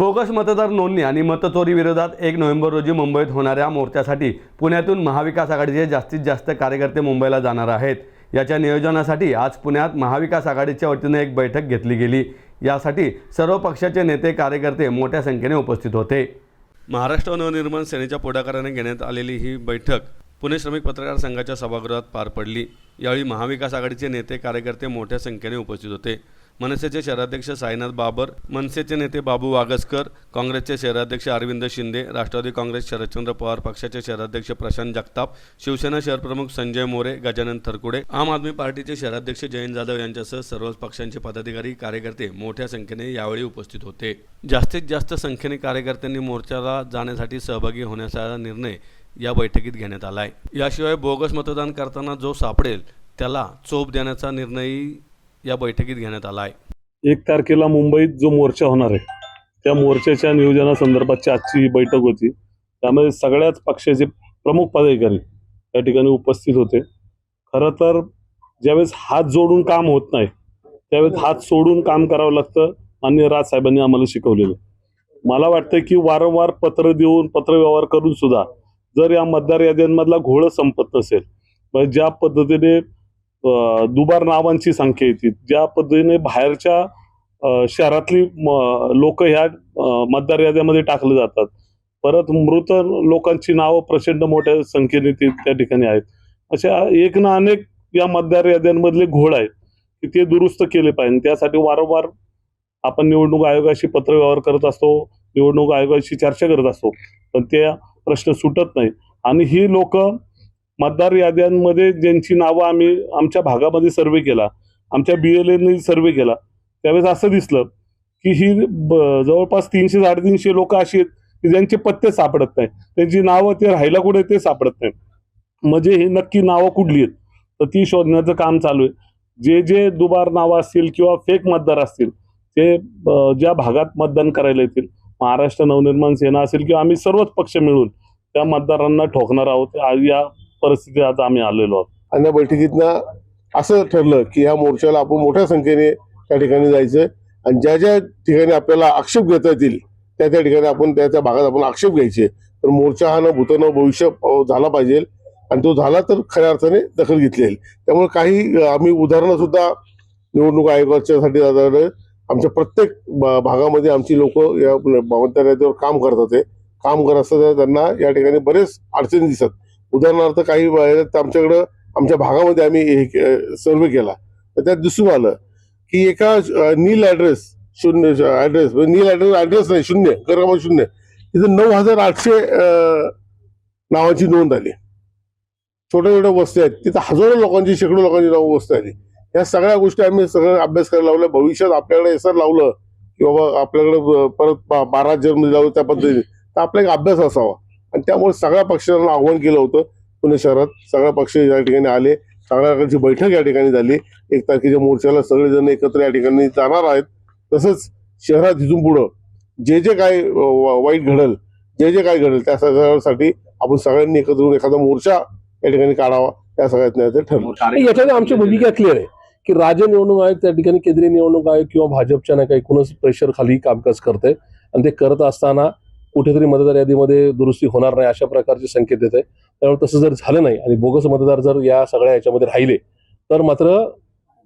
Bogus मतदार नोंदणी आणि मतचोरी विरोधात एक नोव्हेंबर रोजी मुंबईत होणाऱ्या मोर्चासाठी पुण्यातून महाविकास आघाडीचे जास्तीत जास्त कार्यकर्ते मुंबईला जाणार आहेत. याच्या नियोजनासाठी आज पुण्यात महाविकास आघाडीच्या वतीने एक बैठक घेतली गेली. यासाठी सर्व पक्षाचे नेते कार्यकर्ते मोठ्या संख्येने उपस्थित होते. महाराष्ट्र नवनिर्माण सेनेच्या पुढाकाराने घेण्यात आलेली ही बैठक पुणे श्रमिक पत्रकार संघाच्या सभागृहात पार पडली. यावेळी महाविकास आघाडीचे नेते कार्यकर्ते मोठ्या संख्येने उपस्थित होते. मनसेचे शहराध्यक्ष साईनाथ बाबर मनसेचे नेते बाबू वागसकर काँग्रेसचे शहराध्यक्ष अरविंद शिंदे राष्ट्रवादी काँग्रेस शरदचंद्र पवार पक्षाचे शहराध्यक्ष प्रशांत जगताप शिवसेना शहरप्रमुख संजय मोरे गजानन थरकुडे आम आदमी पार्टीचे शहराध्यक्ष जयंत जाधव यांच्यासह सर्वच पक्षांचे पदाधिकारी कार्यकर्ते मोठ्या संख्येने यावेळी उपस्थित होते. जास्तीत जास्त संख्येने कार्यकर्त्यांनी मोर्चाला जाण्यासाठी सहभागी होण्याचा निर्णय या बैठकीत घेण्यात आला आहे याशिवाय बोगस मतदान करताना जो सापडेल त्याला चोप देण्याचा निर्णयही या बैठकीत घेण्यात आला आहे. एक तारखेला मुंबईत जो मोर्चा होणार आहे त्या मोर्चाच्या नियोजनासंदर्भातची आजची ही बैठक होती त्यामध्ये सगळ्याच पक्षाचे प्रमुख पदाधिकारी त्या ठिकाणी उपस्थित होते. खरं तर ज्यावेळेस हात जोडून काम होत नाही त्यावेळेस हात सोडून काम करावं लागतं माननीय राज साहेबांनी आम्हाला शिकवलेलं. मला वाटतं की वारंवार पत्र देऊन पत्रव्यवहार करून सुद्धा जर या मतदार याद्यांमधला घोळ संपत नसेल मग ज्या पद्धतीने दुबार नावांची संख्या येते. ज्या पद्धतीने बाहेरच्या शहरातली लोक ह्या मतदार याद्यामध्ये टाकले जातात. परत मृत लोकांची नावं प्रचंड मोठ्या संख्येने ती त्या ठिकाणी आहेत. अशा एक ना अनेक या मतदार याद्यांमधले घोळ आहेत की ते दुरुस्त केले पाहिजे. त्यासाठी वारंवार आपण निवडणूक आयोगाशी पत्रव्यवहार करत असतो निवडणूक आयोगाशी चर्चा करत असतो. पण त्या प्रश्न सुटत नाही. आणि ही लोक मतदार याद्यांमध्ये ज्यांची नावं आम्ही आमच्या भागामध्ये सर्वे केला आमच्या बी एल एने सर्वे केला त्यावेळेस असं दिसलं की ही ब- जवळपास तीनशे साडेतीनशे लोक अशी आहेत की ज्यांचे पत्ते सापडत नाही त्यांची नावं ते राहायला कुठे ते सापडत नाही म्हणजे हे नक्की नावं कुठली आहेत? तर ती शोधण्याचं काम चालू आहे. जे जे दुबार नावं असतील किंवा फेक मतदार असतील ते ज्या भागात मतदान करायला येतील महाराष्ट्र नवनिर्माण सेना असेल किंवा आम्ही सर्वच पक्ष मिळून त्या मतदारांना ठोकणार आहोत. या परिस्थितीत आज आम्ही आलेलो आहोत. आणि बैठकीतनं असं ठरलं की ह्या मोर्चाला आपण मोठ्या संख्येने त्या ठिकाणी जायचं आणि ज्या ज्या ठिकाणी आपल्याला आक्षेप घेता येतील त्या त्या ठिकाणी आपण त्या त्या भागात आपण आक्षेप घ्यायचे. तर मोर्चा हा न भूत भविष्य झाला पाहिजे आणि तो झाला तर खऱ्या अर्थाने दखल घेतली जाईल. त्यामुळे काही आम्ही उदाहरणं सुद्धा निवडणूक आयोगाच्यासाठी आमच्या प्रत्येक भागामध्ये आमची लोक या मतदारावर काम करतात ते काम करत असताना त्यांना या ठिकाणी बरेच अडचणी दिसत. उदाहरणार्थ काही वेळेत आमच्याकडं आमच्या भागामध्ये आम्ही हे सर्वे केला. तर त्यात दिसून आलं की एका नील ऍड्रेस शून्य ऍड्रेस म्हणजे नील ऍड्रेस ऍड्रेस नाही शून्य क्रमांक शून्य तिथं नऊ हजार आठशे नावाची नोंद आली. छोट्या छोट्या वस्ती आहेत. तिथं हजारो लोकांची शेकडो लोकांची नावं वस्ती आली. या सगळ्या गोष्टी आम्ही सगळं अभ्यास करायला लावल्या भविष्यात आपल्याकडे एसर लावलं की बाबा आपल्याकडे परत बारा जन्म लावलं त्या पद्धतीने. तर आपला एक अभ्यास असावा. त्यामुळे सगळ्या पक्षांना आव्हान केलं होतं. पुणे शहरात सगळ्या पक्ष या ठिकाणी आले. सगळ्या प्रकारची बैठक या ठिकाणी झाली. एक तारखेच्या मोर्चाला सगळेजण एकत्र या ठिकाणी जाणार आहेत. तसंच शहरात इथून पुढं जे जे काय वाईट घडल जे जे काय घडेल त्या सगळ्यासाठी आपण सगळ्यांनी एकत्र येऊन एखादा मोर्चा या ठिकाणी काढावा त्या सगळ्यात ठरलं. याच्यात आमची भूमिका क्लिअर आहे. की राज्य निवडणूक आयोग त्या ठिकाणी केंद्रीय निवडणूक आयोग किंवा भाजपच्या नाही काही एकूणच प्रेशर खाली कामकाज करते आणि ते करत असताना कुठेतरी मतदार यादीमध्ये दुरुस्ती होणार नाही अशा प्रकारचे संकेत देत आहे त्यामुळे तसं जर झालं नाही आणि बोगस मतदार जर या सगळ्या याच्यामध्ये राहिले तर मात्र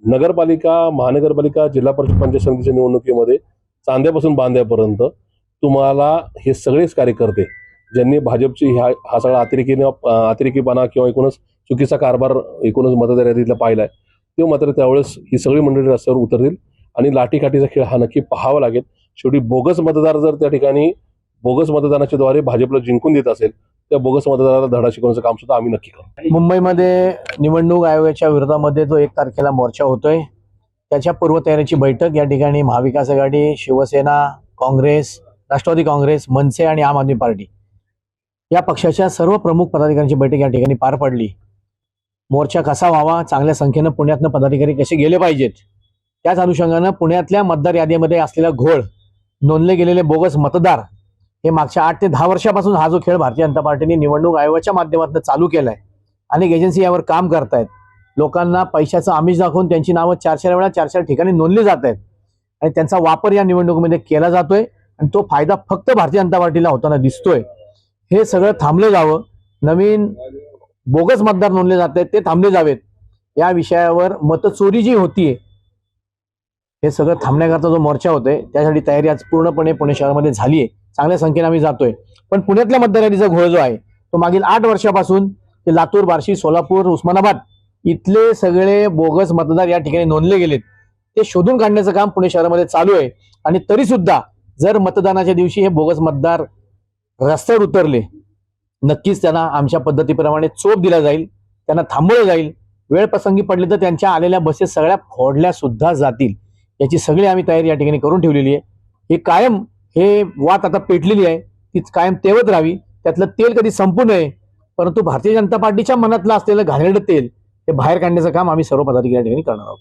नगरपालिका महानगरपालिका जिल्हा परिषद पंचायत समितीच्या निवडणुकीमध्ये चांद्यापासून बांध्यापर्यंत तुम्हाला हे सगळेच कार्यकर्ते ज्यांनी भाजपची ह्या हा सगळा अतिरेकीनं अतिरेकीपणा किंवा एकूणच चुकीचा कारभार एकूणच मतदार यादीतला पाहिलाय तो मात्र त्यावेळेस ही सगळी मंडळी रस्त्यावर उतरतील आणि लाठीकाठीचा खेळ हा नक्की पाहावा लागेल. शेवटी बोगस मतदार जर त्या ठिकाणी बोगस मतदानाच्या द्वारे भाजपला जिंकून देत असेल त्या बोगस मतदाराला धडा शिकवण्याचं काम सुद्धा आम्ही नक्की करू मुंबईमध्ये निवडणूक आयोगाच्या विरोधामध्ये जो एक तारखेला मोर्चा होतोय त्याच्या पूर्वतयारीची बैठक या ठिकाणी महाविकास आघाडी शिवसेना काँग्रेस राष्ट्रवादी काँग्रेस मनसे आणि आम आदमी पार्टी या पक्षाच्या सर्व प्रमुख पदाधिकाऱ्यांची बैठक या ठिकाणी पार पडली. मोर्चा कसा व्हावा चांगल्या संख्येनं पुण्यातनं पदाधिकारी कसे गेले पाहिजेत त्याच अनुषंगानं पुण्यातल्या मतदार यादीमध्ये असलेला घोळ नोंदले गेलेले बोगस मतदार हे मागच्या आठ ते दहा वर्षापासून हा जो खेळ भारतीय जनता पार्टीने निवडणूक आयोगाच्या माध्यमातून चालू केलाय. अनेक एजन्सी यावर काम करतायत. लोकांना पैशाचं आमिष दाखवून त्यांची नावं चार चार वेळा चार चार ठिकाणी नोंदली जात आहेत आणि त्यांचा वापर या निवडणुकीमध्ये केला जातोय आणि तो फायदा फक्त भारतीय जनता पार्टीला होताना दिसतोय. हे सगळं थांबलं जावं. नवीन बोगस मतदार नोंदले जात आहेत ते थांबले जावेत. या विषयावर मतचोरी जी होतीये हे सगळं थांबण्याकरता जो मोर्चा होतोय त्यासाठी तयारी आज पूर्णपणे पुणे शहरामध्ये झाली आहे चांगल्या संख्येने आम्ही जातोय. पण पुण्यातल्या मतदार घोळ जो आहे तो मागील आठ वर्षापासून ते लातूर बार्शी सोलापूर उस्मानाबाद इथले सगळे बोगस मतदार या ठिकाणी नोंदले गेलेत. ते शोधून काढण्याचं काम पुणे शहरामध्ये चालू आहे. आणि तरी सुद्धा जर मतदानाच्या दिवशी हे बोगस मतदार रस्त्यावर उतरले नक्कीच त्यांना आमच्या पद्धतीप्रमाणे चोप दिला जाईल त्यांना थांबवलं जाईल. वेळ प्रसंगी पडली तर त्यांच्या आलेल्या बसेस सगळ्या फोडल्या सुद्धा जातील. याची सगळी आम्ही तयारी या ठिकाणी करून ठेवलेली आहे. हे कायम हे वात आता पेटलेली आहे ती कायम तेवत राहावी. त्यातलं तेल कधी संपू नये परंतु भारतीय जनता पार्टीच्या मनातलं असलेलं घाणेरडं तेल हे बाहेर काढण्याचं काम आम्ही सर्व पदाधिकारी ठिकाणी करणार आहोत.